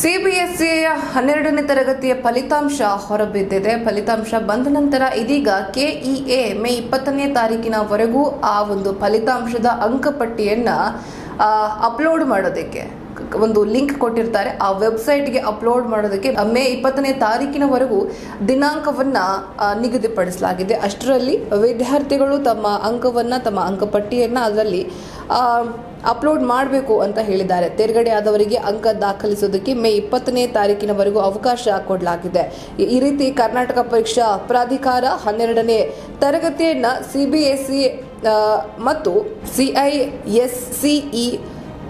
ಸಿಬಿಎಸ್ಇಯ ಹನ್ನೆರಡನೇ ತರಗತಿಯ ಫಲಿತಾಂಶ ಹೊರಬಿದ್ದಿದೆ. ಫಲಿತಾಂಶ ಬಂದ ನಂತರ ಇದೀಗ ಕೆಇಎ ಮೇ ಇಪ್ಪತ್ತನೇ ತಾರೀಕಿನವರೆಗೂ ಆ ಒಂದು ಫಲಿತಾಂಶದ ಅಂಕಪಟ್ಟಿಯನ್ನ ಅಪ್ಲೋಡ್ ಮಾಡೋದಕ್ಕೆ ಒಂದು ಲಿಂಕ್ ಕೊಟ್ಟಿರ್ತಾರೆ. ಆ ವೆಬ್ಸೈಟ್ಗೆ ಅಪ್ಲೋಡ್ ಮಾಡೋದಕ್ಕೆ ಮೇ ಇಪ್ಪತ್ತನೇ ತಾರೀಕಿನವರೆಗೂ ದಿನಾಂಕವನ್ನ ನಿಗದಿಪಡಿಸಲಾಗಿದೆ. ಅಷ್ಟರಲ್ಲಿ ವಿದ್ಯಾರ್ಥಿಗಳು ತಮ್ಮ ಅಂಕವನ್ನ, ತಮ್ಮ ಅಂಕಪಟ್ಟಿಯನ್ನ ಅದರಲ್ಲಿ ಅಪ್ಲೋಡ್ ಮಾಡಬೇಕು ಅಂತ ಹೇಳಿದ್ದಾರೆ. ತೇರ್ಗಡೆ ಆದವರಿಗೆ ಅಂಕ ದಾಖಲಿಸೋದಕ್ಕೆ ಮೇ ಇಪ್ಪತ್ತನೇ ತಾರೀಕಿನವರೆಗೂ ಅವಕಾಶ ಕೊಡಲಾಗಿದೆ. ಈ- ರೀತಿ ಕರ್ನಾಟಕ ಪರೀಕ್ಷಾ ಪ್ರಾಧಿಕಾರ ಹನ್ನೆರಡನೇ ತರಗತಿಯನ್ನ ಸಿಬಿಎಸ್ಇ ಮತ್ತು CISCE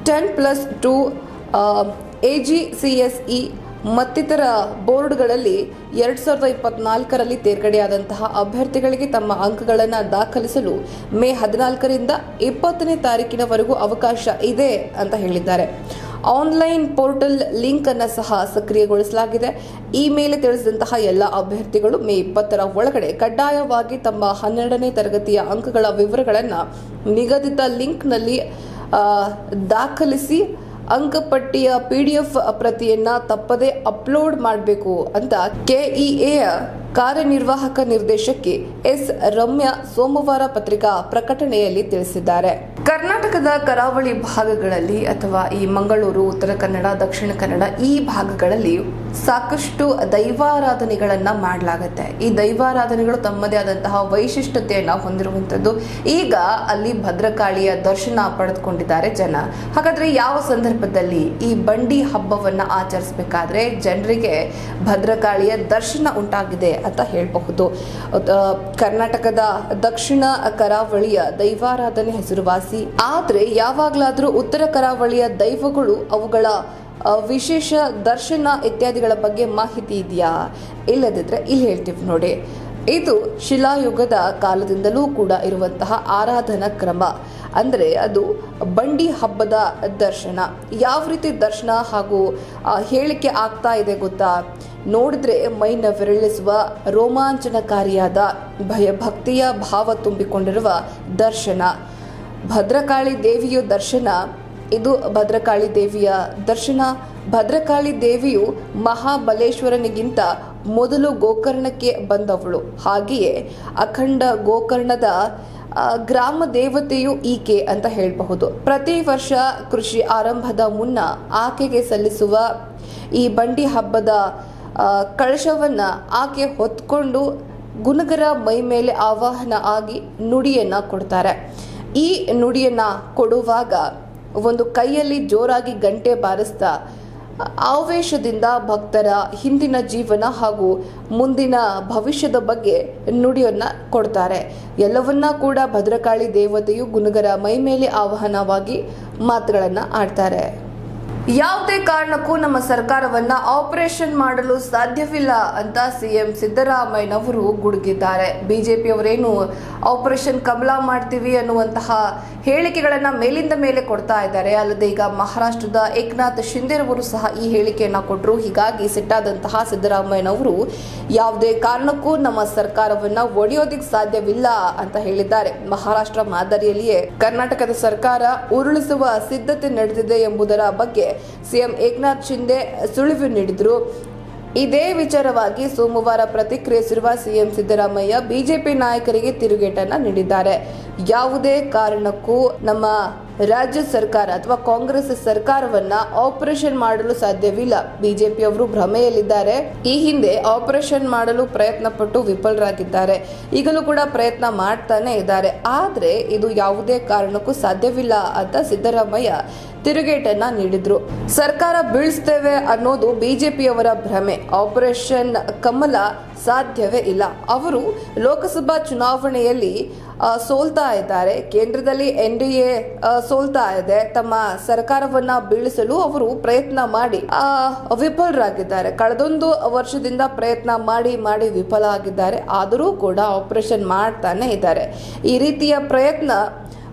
ten plus two A G C S E ಮತ್ತಿತರ ಬೋರ್ಡ್ಗಳಲ್ಲಿ ಎರಡು ಸಾವಿರದ ಇಪ್ಪತ್ನಾಲ್ಕರಲ್ಲಿ ತೇರ್ಗಡೆಯಾದಂತಹ ಅಭ್ಯರ್ಥಿಗಳಿಗೆ ತಮ್ಮ ಅಂಕಗಳನ್ನು ದಾಖಲಿಸಲು ಮೇ ಹದಿನಾಲ್ಕರಿಂದ ಇಪ್ಪತ್ತನೇ ತಾರೀಕಿನವರೆಗೂ ಅವಕಾಶ ಇದೆ ಅಂತ ಹೇಳಿದ್ದಾರೆ. ಆನ್ಲೈನ್ ಪೋರ್ಟಲ್ ಲಿಂಕ್ ಅನ್ನು ಸಹ ಸಕ್ರಿಯಗೊಳಿಸಲಾಗಿದೆ. ಈ ಮೇಲೆ ತಿಳಿಸಿದಂತಹ ಎಲ್ಲ ಅಭ್ಯರ್ಥಿಗಳು ಮೇ ಇಪ್ಪತ್ತರ ಒಳಗಡೆ ಕಡ್ಡಾಯವಾಗಿ ತಮ್ಮ ಹನ್ನೆರಡನೇ ತರಗತಿಯ ಅಂಕಗಳ ವಿವರಗಳನ್ನು ನಿಗದಿತ ಲಿಂಕ್ನಲ್ಲಿ ದಾಖಲಿಸಿ ಅಂಕಪಟ್ಟಿಯ ಪಿಡಿಎಫ್ ಪ್ರತಿಯನ್ನ ತಪ್ಪದೇ ಅಪ್ಲೋಡ್ ಮಾಡಬೇಕು ಅಂತ ಕೆಇಎಯ ಕಾರ್ಯನಿರ್ವಾಹಕ ನಿರ್ದೇಶಕಿ ಎಸ್. ರಮ್ಯಾ ಸೋಮವಾರ ಪತ್ರಿಕಾ ಪ್ರಕಟಣೆಯಲ್ಲಿ ತಿಳಿಸಿದ್ದಾರೆ. ಕರ್ನಾಟಕದ ಕರಾವಳಿ ಭಾಗಗಳಲ್ಲಿ ಅಥವಾ ಈ ಮಂಗಳೂರು, ಉತ್ತರ ಕನ್ನಡ, ದಕ್ಷಿಣ ಕನ್ನಡ ಈ ಭಾಗಗಳಲ್ಲಿ ಸಾಕಷ್ಟು ದೈವಾರಾಧನೆಗಳನ್ನ ಮಾಡಲಾಗುತ್ತೆ. ಈ ದೈವಾರಾಧನೆಗಳು ತಮ್ಮದೇ ಆದಂತಹ ವೈಶಿಷ್ಟ್ಯತೆಯನ್ನ ಹೊಂದಿರುವಂಥದ್ದು. ಈಗ ಅಲ್ಲಿ ಭದ್ರಕಾಳಿಯ ದರ್ಶನ ಪಡೆದುಕೊಂಡಿದ್ದಾರೆ ಜನ. ಹಾಗಾದ್ರೆ ಯಾವ ಸಂದರ್ಭದಲ್ಲಿ ಈ ಬಂಡಿ ಹಬ್ಬವನ್ನ ಆಚರಿಸಬೇಕಾದ್ರೆ ಜನರಿಗೆ ಭದ್ರಕಾಳಿಯ ದರ್ಶನ ಉಂಟಾಗಿದೆ ಅಂತ ಹೇಳಬಹುದು. ಕರ್ನಾಟಕದ ದಕ್ಷಿಣ ಕರಾವಳಿಯ ದೈವಾರಾಧನೆ ಹೆಸರುವಾಸಿ. ಆದ್ರೆ ಯಾವಾಗ್ಲಾದ್ರೂ ಉತ್ತರ ಕರಾವಳಿಯ ದೈವಗಳು ಅವುಗಳ ವಿಶೇಷ ದರ್ಶನ ಇತ್ಯಾದಿಗಳ ಬಗ್ಗೆ ಮಾಹಿತಿ ಇದೆಯಾ? ಇಲ್ಲದಿದ್ರೆ ಇಲ್ಲಿ ಹೇಳ್ತೀವಿ ನೋಡಿ. ಇದು ಶಿಲಾಯುಗದ ಕಾಲದಿಂದಲೂ ಕೂಡ ಇರುವಂತಹ ಆರಾಧನಾ ಕ್ರಮ. ಅಂದರೆ ಅದು ಬಂಡಿ ಹಬ್ಬದ ದರ್ಶನ. ಯಾವ ರೀತಿ ದರ್ಶನ ಹಾಗೂ ಹೇಳಿಕೆ ಆಗ್ತಾ ಇದೆ ಗೊತ್ತಾ? ನೋಡಿದ್ರೆ ಮೈನ ವಿರಳಿಸುವ ರೋಮಾಂಚನಕಾರಿಯಾದ ಭಯಭಕ್ತಿಯ ಭಾವ ತುಂಬಿಕೊಂಡಿರುವ ದರ್ಶನ. ಭದ್ರಕಾಳಿ ದೇವಿಯ ದರ್ಶನ ಇದು ಭದ್ರಕಾಳಿ ದೇವಿಯ ದರ್ಶನ. ಭದ್ರಕಾಳಿ ದೇವಿಯು ಮಹಾಬಲೇಶ್ವರನಿಗಿಂತ ಮೊದಲು ಗೋಕರ್ಣಕ್ಕೆ ಬಂದವಳು. ಹಾಗೆಯೇ ಅಖಂಡ ಗೋಕರ್ಣದ ಗ್ರಾಮ ದೇವತೆಯು ಈಕೆ ಅಂತ ಹೇಳಬಹುದು. ಪ್ರತಿ ವರ್ಷ ಕೃಷಿ ಆರಂಭದ ಮುನ್ನ ಆಕೆಗೆ ಸಲ್ಲಿಸುವ ಈ ಬಂಡಿ ಹಬ್ಬದ ಕಳಶವನ್ನ ಆಕೆ ಹೊತ್ಕೊಂಡು ಗುಣಗರ ಮೈ ಮೇಲೆ ಆವಾಹನ ಆಗಿ ನುಡಿಯನ್ನ ಕೊಡ್ತಾರೆ. ಈ ನುಡಿಯನ್ನ ಕೊಡುವಾಗ ಒಂದು ಕೈಯಲ್ಲಿ ಜೋರಾಗಿ ಗಂಟೆ ಬಾರಿಸ್ತಾ, ಆವೇಶದಿಂದ ಭಕ್ತರ ಹಿಂದಿನ ಜೀವನ ಹಾಗೂ ಮುಂದಿನ ಭವಿಷ್ಯದ ಬಗ್ಗೆ ನುಡಿಯನ್ನ ಕೊಡ್ತಾರೆ. ಎಲ್ಲವನ್ನ ಕೂಡ ಭದ್ರಕಾಳಿ ದೇವತೆಯು ಗುನುಗರ ಮೈ ಮೇಲೆ ಆಹ್ವಾನವಾಗಿ ಮಾತುಗಳನ್ನು ಆಡ್ತಾರೆ. ಯಾವುದೇ ಕಾರಣಕ್ಕೂ ನಮ್ಮ ಸರ್ಕಾರವನ್ನ ಆಪರೇಷನ್ ಮಾಡಲು ಸಾಧ್ಯವಿಲ್ಲ ಅಂತ ಸಿಎಂ ಸಿದ್ದರಾಮಯ್ಯನವರು ಗುಡುಗಿದ್ದಾರೆ. ಬಿಜೆಪಿಯವರೇನು ಆಪರೇಷನ್ ಕಮಲ ಮಾಡ್ತೀವಿ ಅನ್ನುವಂತಹ ಹೇಳಿಕೆಗಳನ್ನ ಮೇಲಿಂದ ಮೇಲೆ ಕೊಡ್ತಾ ಇದ್ದಾರೆ. ಅಲ್ಲದೆ ಈಗ ಮಹಾರಾಷ್ಟ್ರದ ಏಕನಾಥ್ ಶಿಂದೆರವರು ಸಹ ಈ ಹೇಳಿಕೆಯನ್ನ ಕೊಟ್ಟರು ಹೀಗಾಗಿ ಸಿಟ್ಟಾದಂತಹ ಸಿದ್ದರಾಮಯ್ಯನವರು ಯಾವುದೇ ಕಾರಣಕ್ಕೂ ನಮ್ಮ ಸರ್ಕಾರವನ್ನ ಒಡೆಯೋದಿಕ್ ಸಾಧ್ಯವಿಲ್ಲ ಅಂತ ಹೇಳಿದ್ದಾರೆ. ಮಹಾರಾಷ್ಟ್ರ ಮಾದರಿಯಲ್ಲಿಯೇ ಕರ್ನಾಟಕದ ಸರ್ಕಾರ ಉರುಳಿಸುವ ಸಿದ್ಧತೆ ನಡೆದಿದೆ ಎಂಬುದರ ಬಗ್ಗೆ ಸಿಎಂ ಏಕನಾಥ್ ಶಿಂದೆ ಸುಳಿವು ನೀಡಿದರು. ಇದೇ ವಿಚಾರವಾಗಿ ಸೋಮವಾರ ಪ್ರತಿಕ್ರಿಯಿಸಿರುವ ಸಿಎಂ ಸಿದ್ದರಾಮಯ್ಯ ಬಿಜೆಪಿ ನಾಯಕರಿಗೆ ತಿರುಗೇಟನ್ನ ನೀಡಿದ್ದಾರೆ. ಯಾವುದೇ ಕಾರಣಕ್ಕೂ ನಮ್ಮ ರಾಜ್ಯ ಸರ್ಕಾರ ಅಥವಾ ಕಾಂಗ್ರೆಸ್ ಸರ್ಕಾರವನ್ನ ಆಪರೇಷನ್ ಮಾಡಲು ಸಾಧ್ಯವಿಲ್ಲ. ಬಿಜೆಪಿಯವರು ಭ್ರಮೆಯಲ್ಲಿದ್ದಾರೆ. ಈ ಹಿಂದೆ ಆಪರೇಷನ್ ಮಾಡಲು ಪ್ರಯತ್ನ ಪಟ್ಟು ವಿಫಲರಾಗಿದ್ದಾರೆ. ಈಗಲೂ ಕೂಡ ಪ್ರಯತ್ನ ಮಾಡ್ತಾನೆ ಇದ್ದಾರೆ. ಆದರೆ ಇದು ಯಾವುದೇ ಕಾರಣಕ್ಕೂ ಸಾಧ್ಯವಿಲ್ಲ ಅಂತ ಸಿದ್ದರಾಮಯ್ಯ ತಿರುಗೇಟನ್ನ ನೀಡಿದ್ರು. ಸರ್ಕಾರ ಬೀಳಿಸ್ತೇವೆ ಅನ್ನೋದು ಬಿಜೆಪಿಯವರ ಭ್ರಮೆ. ಆಪರೇಷನ್ ಕಮಲ ಸಾಧ್ಯವೇ ಇಲ್ಲ. ಅವರು ಲೋಕಸಭಾ ಚುನಾವಣೆಯಲ್ಲಿ ಸೋಲ್ತಾ ಇದ್ದಾರೆ. ಕೇಂದ್ರದಲ್ಲಿ ಎನ್ ಡಿ ಎ ಸೋಲ್ತಾ ಇದೆ. ತಮ್ಮ ಸರ್ಕಾರವನ್ನ ಬೀಳಿಸಲು ಅವರು ಪ್ರಯತ್ನ ಮಾಡಿ ವಿಫಲರಾಗಿದ್ದಾರೆ. ಕಳೆದೊಂದು ವರ್ಷದಿಂದ ಪ್ರಯತ್ನ ಮಾಡಿ ಮಾಡಿ ವಿಫಲ ಆಗಿದ್ದಾರೆ. ಆದರೂ ಕೂಡ ಆಪರೇಷನ್ ಮಾಡ್ತಾನೆ ಇದ್ದಾರೆ. ಈ ರೀತಿಯ ಪ್ರಯತ್ನ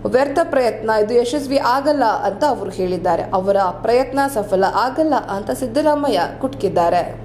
ವ್ಯರ್ಥ ಪ್ರಯತ್ನ, ಇದು ಯಶಸ್ವಿ ಆಗಲ್ಲ ಅಂತ ಅವರು ಹೇಳಿದ್ದಾರೆ. ಅವರ ಪ್ರಯತ್ನ ಸಫಲ ಆಗಲ್ಲ ಅಂತ ಸಿದ್ದರಾಮಯ್ಯ ಕುಟ್ಕಿದ್ದಾರೆ.